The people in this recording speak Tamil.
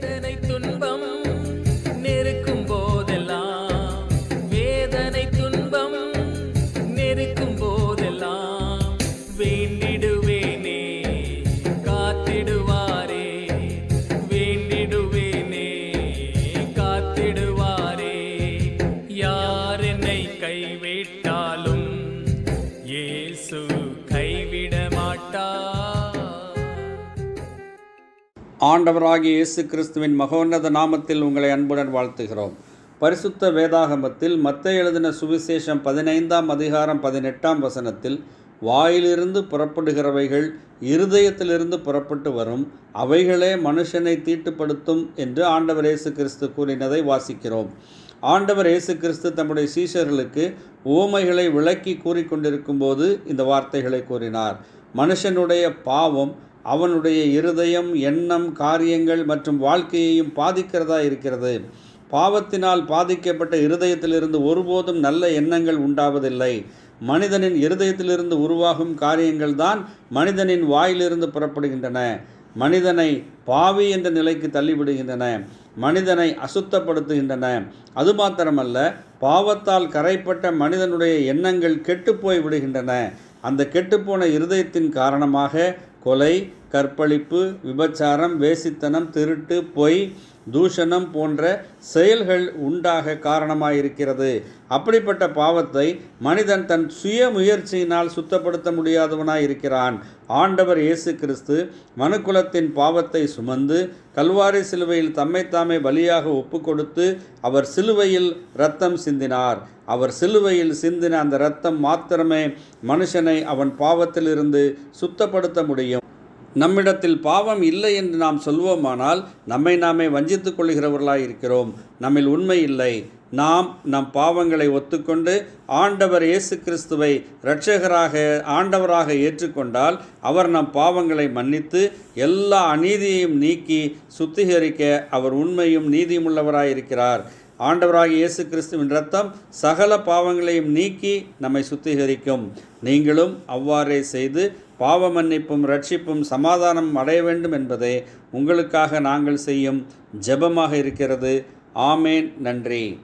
வேதனை துன்பம் நெருக்கும் போதெல்லாம். வேதனை துன்பம் நெருக்கும் போதெல்லாம். வேண்டிடுவேனே காத்திடுவாரே. வேண்டிடுவேனே காத்திடுவாரே. யார் என்னை கைவிட்டாலும் இயேசு கைவிட மாட்டார் ஆண்டவராகிய இயேசு கிறிஸ்துவின் மகோன்னத நாமத்தில் உங்களை அன்புடன் வாழ்த்துகிறோம். பரிசுத்த வேதாகமத்தில் மத்த எழுதின சுவிசேஷம் பதினைந்தாம் அதிகாரம் பதினெட்டாம் வசனத்தில் வாயிலிருந்து புறப்படுகிறவைகள் இருதயத்திலிருந்து புறப்பட்டு வரும் அவைகளே மனுஷனை தீட்டுப்படுத்தும் என்று ஆண்டவர் இயேசு கிறிஸ்து கூறினதை வாசிக்கிறோம். ஆண்டவர் இயேசு கிறிஸ்து தம்முடைய சீஷர்களுக்கு ஓமைகளை விளக்கி கூறிக்கொண்டிருக்கும் போது இந்த வார்த்தைகளை கூறினார். மனுஷனுடைய பாவம் அவனுடைய இருதயம் எண்ணம் காரியங்கள் மற்றும் வாழ்க்கையையும் பாதிக்கிறதா இருக்கிறது. பாவத்தினால் பாதிக்கப்பட்ட இருதயத்திலிருந்து ஒருபோதும் நல்ல எண்ணங்கள் உண்டாவதில்லை. மனிதனின் இருதயத்திலிருந்து உருவாகும் காரியங்கள் தான் மனிதனின் வாயிலிருந்து புறப்படுகின்றன. மனிதனை பாவி என்ற நிலைக்கு தள்ளிவிடுகின்றன. மனிதனை அசுத்தப்படுத்துகின்றன. அது மாத்திரமல்ல பாவத்தால் கரைப்பட்ட மனிதனுடைய எண்ணங்கள் கெட்டுப்போய் விடுகின்றன அந்த கெட்டுப்போன இருதயத்தின் காரணமாக கொலை கற்பழிப்பு விபச்சாரம் வேசித்தனம் திருட்டு பொய் தூஷணம் போன்ற செயல்கள் உண்டாக காரணமாயிருக்கிறது. அப்படிப்பட்ட பாவத்தை மனிதன் தன் சுய முயற்சியினால் சுத்தப்படுத்த முடியாதவனாய் இருக்கிறான் ஆண்டவர் இயேசு கிறிஸ்து மனுக்குலத்தின் பாவத்தை சுமந்து கல்வாரி சிலுவையில் தம்மைத்தாமே பலியாக ஒப்பு கொடுத்து அவர் சிலுவையில் இரத்தம் சிந்தினார். அவர் சிலுவையில் சிந்தின அந்த இரத்தம் மாத்திரமே மனுஷனை அவன் பாவத்திலிருந்து சுத்தப்படுத்த முடியும். நம்மிடத்தில் பாவம் இல்லை என்று நாம் சொல்வோமானால் நம்மை நாமே வஞ்சித்துக் கொள்கிறவர்களாய் இருக்கிறோம் நம்மில் உண்மை இல்லை. நாம் நம் பாவங்களை ஒத்துக்கொண்டு ஆண்டவர் இயேசு கிறிஸ்துவை இரட்சகராக ஆண்டவராக ஏற்றுக்கொண்டால் அவர் நம் பாவங்களை மன்னித்து எல்லா அநீதியையும் நீக்கி சுத்திகரிக்க அவர் உண்மையும் நீதியுமுள்ளவராயிருக்கிறார். ஆண்டவராகிய இயேசு கிறிஸ்துவின் ரத்தம் சகல பாவங்களையும் நீக்கி நம்மை சுத்திகரிக்கும். நீங்களும் அவ்வாறே செய்து பாவ மன்னிப்பும் ரட்சிப்பும் சமாதானம் அடைய வேண்டும் என்பதே உங்களுக்காக நாங்கள் செய்யும் ஜெபமாக இருக்கிறது. ஆமேன். நன்றி.